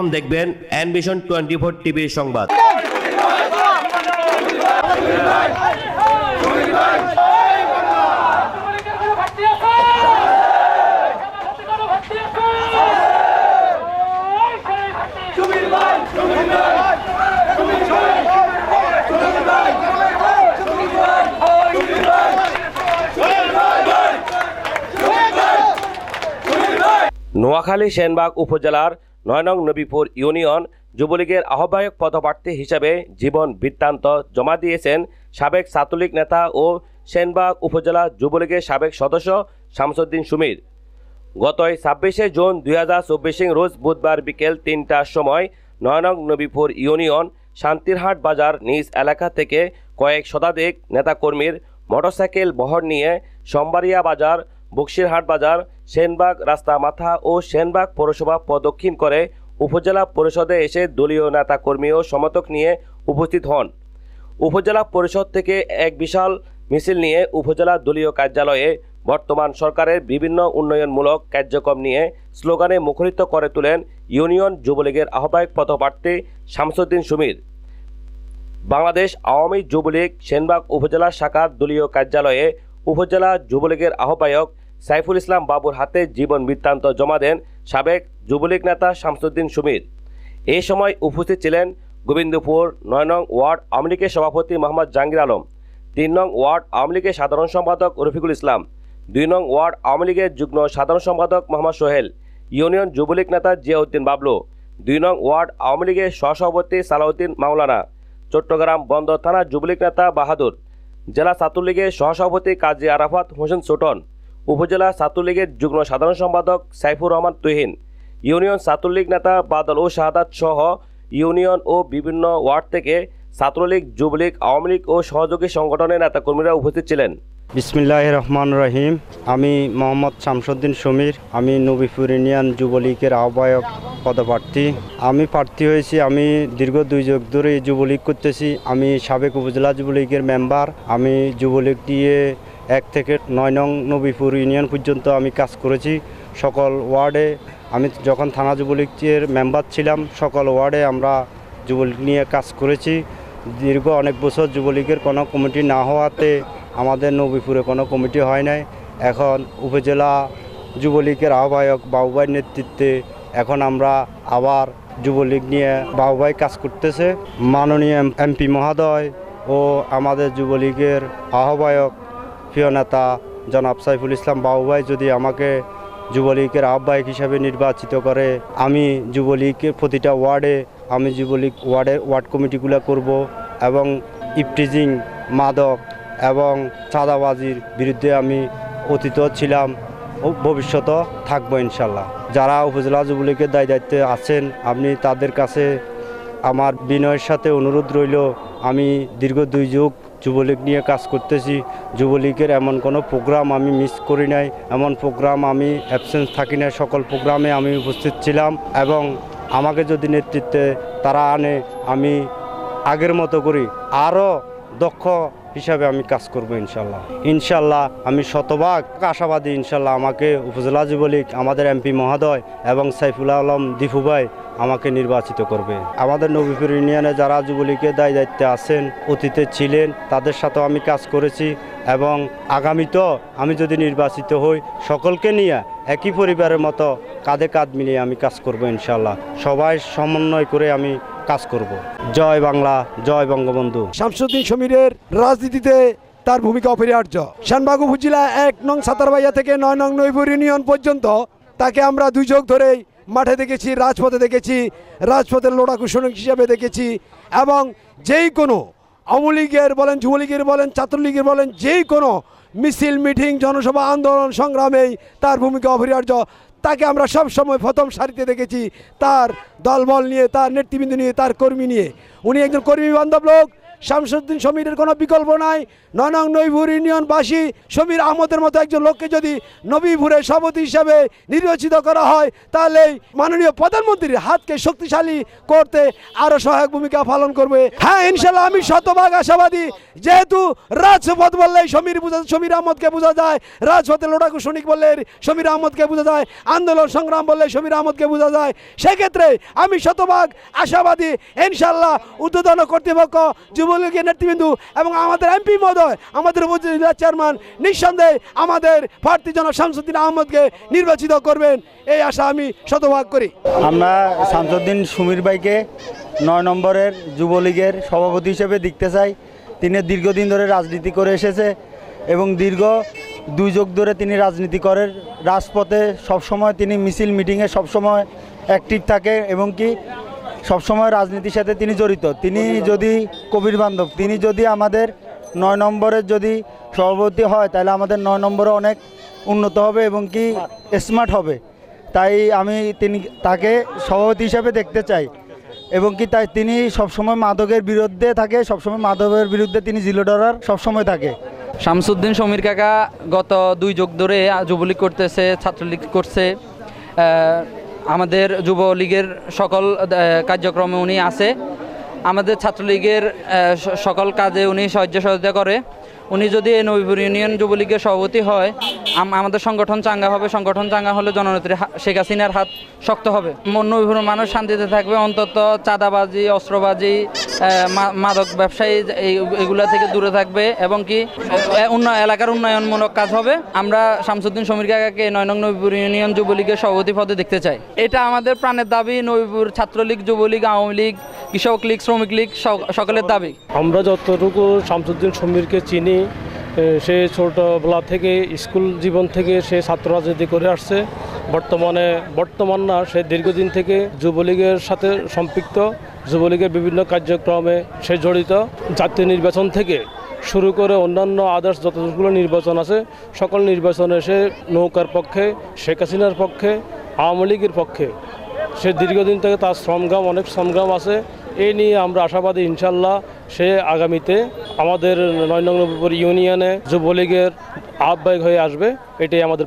এখন দেখবেন অ্যানভিশন twenty four টিভির সংবাদ নোয়াখালী সেনবাগ উপজেলার নয় নং নবীপুর ইউনিয়ন যুবলীগের আহ্বায়ক পদপ্রার্থী হিসাবে জীবন বৃত্তান্ত জমা দিয়েছেন সাবেক ছাত্রলীগ নেতা ও সেনবাগ উপজেলা যুবলীগের সাবেক সদস্য শামসুদ্দিন সুমির। গত ছাব্বিশে জুন দুই হাজার চব্বিশে রোজ বুধবার বিকেল তিনটার সময় নয়নং নবীপুর ইউনিয়ন শান্তিরহাট বাজার নিজ এলাকা থেকে কয়েক শতাধিক নেতাকর্মীর মোটরসাইকেল বহর নিয়ে সোমবারিয়া বাজার, বক্সিরহাট বাজার সেনবাগ রাস্তা মাথা ও সেনবাগ পৌরসভা প্রদক্ষিণ করে উপজেলা পরিষদে এসে দলীয় নেতাকর্মী ও সমর্থক নিয়ে উপস্থিত হন। উপজেলা পরিষদ থেকে এক বিশাল মিছিল নিয়ে উপজেলা দলীয় কার্যালয়ে বর্তমান সরকারের বিভিন্ন উন্নয়নমূলক কার্যক্রম নিয়ে স্লোগানে মুখরিত করে তোলেন ইউনিয়ন যুবলীগের আহ্বায়ক পদপ্রার্থী শামসুদ্দিন সুমির। বাংলাদেশ আওয়ামী যুবলীগ সেনবাগ উপজেলা শাখার দলীয় কার্যালয়ে উপজেলা যুবলীগের আহ্বায়ক সাইফুল ইসলাম বাবুর হাতে জীবন বৃত্তান্ত জমা দেন সাবেক যুবলীগ নেতা শামসুদ্দিন সুমির এই সময় উপস্থিত ছিলেন গোবিন্দপুর নয় নং ওয়ার্ড আওয়ামী লীগের সভাপতি মোহাম্মদ জাহাঙ্গীর আলম, তিন নং ওয়ার্ড আওয়ামী লীগের সাধারণ সম্পাদক রফিকুল ইসলাম, দুই নং ওয়ার্ড আওয়ামী লীগের যুগ্ম সাধারণ সম্পাদক মোহাম্মদ সোহেল, ইউনিয়ন যুবলীগ নেতা জিয়াউদ্দিন বাবলু, দুই নং ওয়ার্ড আওয়ামী লীগের সহসভাপতি সালাউদ্দিন মাওলানা, চট্টগ্রাম বন্দর থানা যুবলীগ নেতা বাহাদুর, জেলা ছাত্রলীগের সহসভাপতি কাজী আরাফাত হোসেন ছোটন উপজেলা ছাত্রলীগের যুগ্ম সাধারণ সম্পাদক সাইফুর রহমান তুহিন, ইউনিয়ন ছাত্রলীগ নেতা বাদল ও শাহাদাত সহ ইউনিয়ন ও বিভিন্ন ওয়ার্ড থেকে ছাত্রলীগ, যুবলীগ, আওয়ামী লীগ ও সহযোগী সংগঠনের নেতাকর্মীরা উপস্থিত ছিলেন। বিসমিল্লাহ রহমান রহিম। আমি মোহাম্মদ শামসুদ্দিন সমীর। আমি নবীপুর ইউনিয়ন যুবলীগের আহ্বায়ক পদপ্রার্থী। আমি প্রার্থী হয়েছি, আমি দীর্ঘ দুই যুগ ধরে যুবলীগ করতেছি। আমি সাবেক উপজেলা যুবলীগের মেম্বার। আমি যুবলীগ দিয়ে এক থেকে নয় নং নবীপুর ইউনিয়ন পর্যন্ত আমি কাজ করেছি। সকল ওয়ার্ডে আমি যখন থানা যুবলীগের মেম্বার ছিলাম, সকল ওয়ার্ডে আমরা যুবলীগ নিয়ে কাজ করেছি। দীর্ঘ অনেক বছর যুবলীগের কোনো কমিটি না হওয়াতে আমাদের নবীপুরে কোনো কমিটি হয় নাই। এখন উপজেলা যুবলীগের আহ্বায়ক বাবুভাইয়ের নেতৃত্বে এখন আমরা আবার যুবলীগ নিয়ে বাবুভাই কাজ করতেছে। মাননীয় এমপি মহোদয় ও আমাদের যুবলীগের আহ্বায়ক প্রিয় নেতা জনাব সাইফুল ইসলাম বাবুভাই যদি আমাকে যুবলীগের আহ্বায়ক হিসাবে নির্বাচিত করে, আমি যুবলীগের প্রতিটা ওয়ার্ডে, আমি যুবলীগ ওয়ার্ডের ওয়ার্ড কমিটিগুলো করব এবং ইপটিজিং মাদক এবং চাঁদাবাজির বিরুদ্ধে আমি অতীত ছিলাম ভবিষ্যতে থাকব ইনশাল্লাহ। যারা উপজেলা যুবলীগের দায় দায়িত্বে আছেন, আপনি তাদের কাছে আমার বিনয়ের সাথে অনুরোধ রইল, আমি দীর্ঘ দুই যুগ যুবলীগ নিয়ে কাজ করতেছি। যুবলীগের এমন কোনো প্রোগ্রাম আমি মিস করি নাই। এমন প্রোগ্রাম আমি অ্যাবসেন্স থাকি নাই। সকল প্রোগ্রামে আমি উপস্থিত ছিলাম এবং আমাকে যদি নেতৃত্বে তারা আনে, আমি আগের মতো করি। আরও দক্ষ হিসাবে আমি কাজ করব ইনশাল্লাহ। ইনশাল্লাহ আমি শতভাগ আশাবাদী ইনশাল্লাহ আমাকে উপজেলা যুবলীগ আমাদের এমপি মহোদয় এবং সাইফুল আলম দীপু আমাকে নির্বাচিত করবে। আমাদের নবীপুর ইউনিয়নে যারা যুবলীগের দায় দায়িত্বে আছেন, অতীতে ছিলেন, তাদের সাথেও আমি কাজ করেছি এবং আগামীতেও আমি যদি নির্বাচিত হই, সকলকে নিয়ে একই পরিবারের মতো কাঁধে কাঁধ মিলিয়ে আমি কাজ করব ইনশাল্লাহ। সবাই সমন্বয় করে আমি কাজ করব। জয় বাংলা, জয় বঙ্গবন্ধু। শামসুদ্দিন সমীরের রাজনীতিতে তার ভূমিকা অপরিহার্য। শানবাগ উপজেলা এক নং সাতারবাইয়া থেকে নয় নং নৈপুর ইউনিয়ন পর্যন্ত তাকে আমরা দুই যোগ ধরেই মাঠে দেখেছি, রাজপথে দেখেছি, রাজপথের লড়াকু সৈনিক হিসাবে দেখেছি এবং যেই কোনো আওয়ামী লীগের বলেন, যুবলীগের বলেন, ছাত্রলীগের বলেন, যেই কোনো মিছিল, মিটিং, জনসভা, আন্দোলন, সংগ্রামেই তার ভূমিকা অপরিহার্য। তাকে আমরা সব সময় প্রথম সারিতে দেখেছি, তার দলবল নিয়ে, তার নেতৃবৃন্দ নিয়ে, তার কর্মী নিয়ে। উনি একজন কর্মী বান্ধব লোক শামসুদ্দিন সমীরের কোনো বিকল্প নাই। নয় নং নইপুর ইউনিয়নবাসী সমীর আহমদের মতো একজন লোককে যদি নবীপুরের সভাপতি হিসাবে নির্বাচিত করা হয়, তাহলে মাননীয় প্রধানমন্ত্রীর হাতকে শক্তিশালী করতে আরও সহায়ক ভূমিকা পালন করবে। হ্যাঁ ইনশাল্লাহ আমি শতভাগ আশাবাদী। যেহেতু রাজপথ বললেই সমীর বুঝা, সমীর আহমদকে বোঝা যায়, রাজপথে লোটাকু সৈনিক বললে সমীর আহমদকে বোঝা যায়, আন্দোলন সংগ্রাম বললে সমীর আহমদকে বোঝা যায়। সেক্ষেত্রে আমি শতভাগ আশাবাদী ইনশাল্লাহ উদ্বোধন কর্তৃপক্ষ যুবলীগের নেতৃবৃন্দ এবং আমাদের এমপি মহোদয়, আমাদের উপজেলা চেয়ারম্যান, নিঃসন্দেহে আমাদের প্রার্থী জনাব শামসুদ্দিন আহমদকে নির্বাচিত করবেন। এই আশা আমি শতভাগ করি। আমরা শামসুদ্দিন সুমির ভাইকে নয় নম্বরের যুবলীগের সভাপতি হিসেবে দেখতে চাই। তিনি দীর্ঘদিন ধরে রাজনীতি করে এসেছে এবং দীর্ঘ দুই যুগ ধরে তিনি রাজনীতি করেন। রাজপথে সবসময় তিনি মিছিল, মিটিংয়ে সবসময় অ্যাক্টিভ থাকে এবং কি সবসময় রাজনীতির সাথে তিনি জড়িত। তিনি যদি কবির বান্ধব, তিনি যদি আমাদের নয় নম্বরের যদি সভাপতি হয়, তাহলে আমাদের নয় নম্বরে অনেক উন্নত হবে এবং কি স্মার্ট হবে। তাই আমি তিনি, তাকে সভাপতি হিসাবে দেখতে চাই। এবং কি তাই তিনি সবসময় মাদকের বিরুদ্ধে থাকে, সবসময় মাদকের বিরুদ্ধে তিনি জিরো ডলার সবসময় থাকে। শামসুদ্দিন সমীর কাকা গত দুই যুগ ধরে যুবলীগ করতেছে, ছাত্রলীগ করছে। আমাদের যুবলীগের সকল কার্যক্রমে উনি আছে। আমাদের ছাত্রলীগের সকল কাজে উনি সাহায্য সহযোগিতা করে। উনি যদি এই নবীপুর ইউনিয়ন যুবলীগের সভাপতি হয় আমাদের সংগঠন চাঙ্গা হবে। সংগঠন চাঙ্গা হলে জননেত্রী শেখ হাসিনার হাত শক্ত হবে। নবীপুরের মানুষ শান্তিতে থাকবে। অন্তত চাঁদাবাজি, অস্ত্রবাজি মাদক ব্যবসায়ী এই- এগুলা থেকে দূরে থাকবে এবং কি এলাকার উন্নয়নমূলক কাজ হবে। আমরা শামসুদ্দিন সমীর কাকাকে নয় নং নবীপুর ইউনিয়ন যুবলীগের সভাপতি পদে দেখতে চাই। এটা আমাদের প্রাণের দাবি, নবীপুর ছাত্রলীগ, যুবলীগ, আওয়ামী লীগ, কৃষক লীগ, শ্রমিক লীগ সকলের দাবি। আমরা যতটুকু শামসুদ্দিন সমীরকে চিনি সে ছোটবেলা থেকে, স্কুল জীবন থেকে সে ছাত্র রাজনীতি করে আসছে। বর্তমানে বর্তমান না, সে দীর্ঘদিন থেকে যুবলীগের সাথে সম্পৃক্ত। যুবলীগের বিভিন্ন কার্যক্রমে সে জড়িত। জাতীয় নির্বাচন থেকে শুরু করে অন্যান্য আদার্স যতগুলো নির্বাচন আছে, সকল নির্বাচনে সে নৌকার পক্ষে, শেখ হাসিনার পক্ষে, আওয়ামী লীগের পক্ষে। সে দীর্ঘদিন থেকে তার শ্রমগ্রাম অনেক শ্রমগ্রাম আছে। এই নিয়ে আমরা আশাবাদী ইনশাল্লাহ সে আগামীতে আমাদের নয় নং ইউনিয়নে যুবলীগের আহ্বায়ক হয়ে আসবে। এটাই আমাদের।